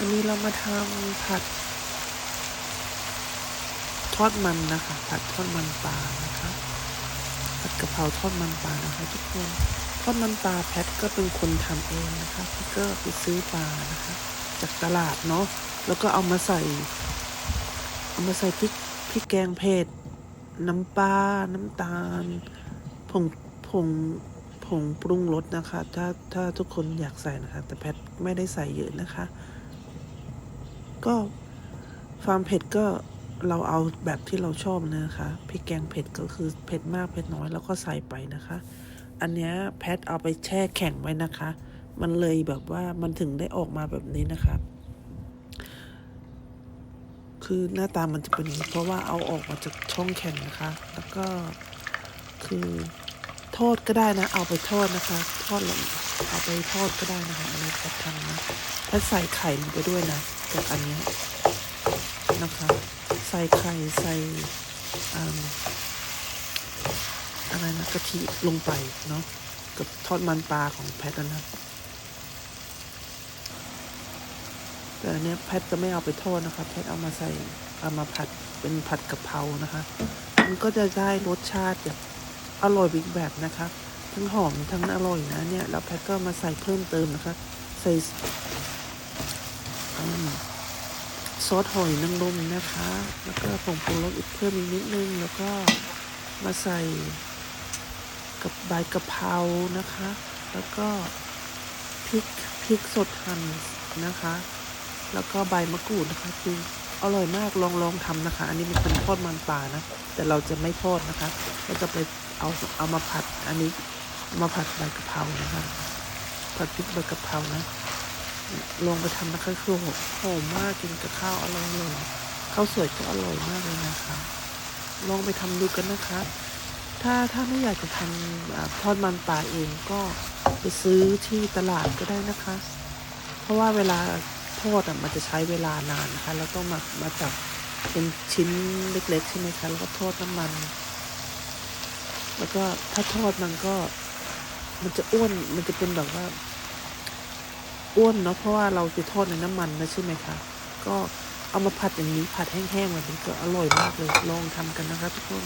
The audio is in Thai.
วันนี้เรามาทำผัด ทอดมันนะคะ ผัดทอดมันปลานะคะ ผัดกะเพราทอดมันปลานะคะ ทุกคน ทอดมันปลาแพทก็เป็นคนทำเองนะคะพี่ก็ไปซื้อปลานะคะ จากตลาดเนาะ แล้วก็เอามาใส่ เอามาใส่พริกพริกแกงเผ็ด น้ำปลา น้ำตาล ผง ผงผงปรุงรสนะคะ ถ้าถ้าทุกคนอยากใส่นะคะ แต่แพทไม่ได้ใส่เยอะนะคะ ก็ความเผ็ดก็เราเอาแบบที่เราชอบนะคะพริกแกงเผ็ดก็คือเผ็ดมากเผ็ดน้อยแล้วก็ใส่ไปนะคะ อันนี้แพทเอาไปแช่แข็งไว้นะคะ มันเลยแบบว่ามันถึงได้ออกมาแบบนี้นะคะ คือหน้าตามันจะเป็นอย่างนี้เพราะว่าเอาออกมาจากช่องแข็งนะคะ แล้วก็คือทอดก็ได้นะ เอาไปทอดนะคะ ทอดลง เอาไปทอดก็ได้นะคะอันนี้แพทำนะแพทใส่ไข่ลงไปด้วยนะจากอันนี้นะคะ ใส่ไข่ใส่อะไรนะกะทิลงไปเนาะกับทอดมันปลาของแพทนะแต่อันนี้แพทจะไม่เอาไปทอดนะคะ แพทเอามาใส่เอามาผัดเป็นผัดกะเพรานะคะ มันก็จะได้รสชาติแบบอร่อยอีกแบบนะคะ ทั้งหอมทั้งอร่อยนะเนี่ยแล้วแพทก็มาใส่เพิ่มเติมนะคะ ใส่ซอสหอยนางรมนะคะ แล้วก็ผงปรุงรสอีกเพิ่มอีกนิดนึง แล้วก็มาใส่กับใบกะเพรานะคะ แล้วก็พริกพริกสดหั่นนะคะ แล้วก็ใบมะกรูดนะคะคืออร่อยมากลองลองทำนะคะ อันนี้มันเป็นทอดมันปลานะ แต่เราจะไม่ทอดนะคะ เราจะไปเอาเอามาผัดอันนี้ มาผัดใบกะเพรานะคะผัดพริกใบกะเพรานะลองไปทำนะคะคือหอมมากกินกับข้าวอร่อยเลยข้าวสวยก็อร่อยมากเลยนะคะลองไปทำดูกันนะคะ ถ้าถ้าไม่อยากจะทำทอดมันปลาเองก็ไปซื้อที่ตลาดก็ได้นะคะ เพราะว่าเวลาทอดอะมันจะใช้เวลานานนะคะ แล้วต้องมามาจับเป็นชิ้นเล็กๆใช่ไหมคะ แล้วก็ทอดน้ำมัน แล้วก็ถ้าทอดมันก็ มันจะอ้วนมันจะเป็นแบบว่า อ้วนเนาะเพราะว่าเราจะทอดในน้ำมันนะใช่ไหมคะก็เอามาผัดอย่างนี้ผัดแห้งๆแบบนี้ก็อร่อยมากเลยลองทำกันนะคะทุกคน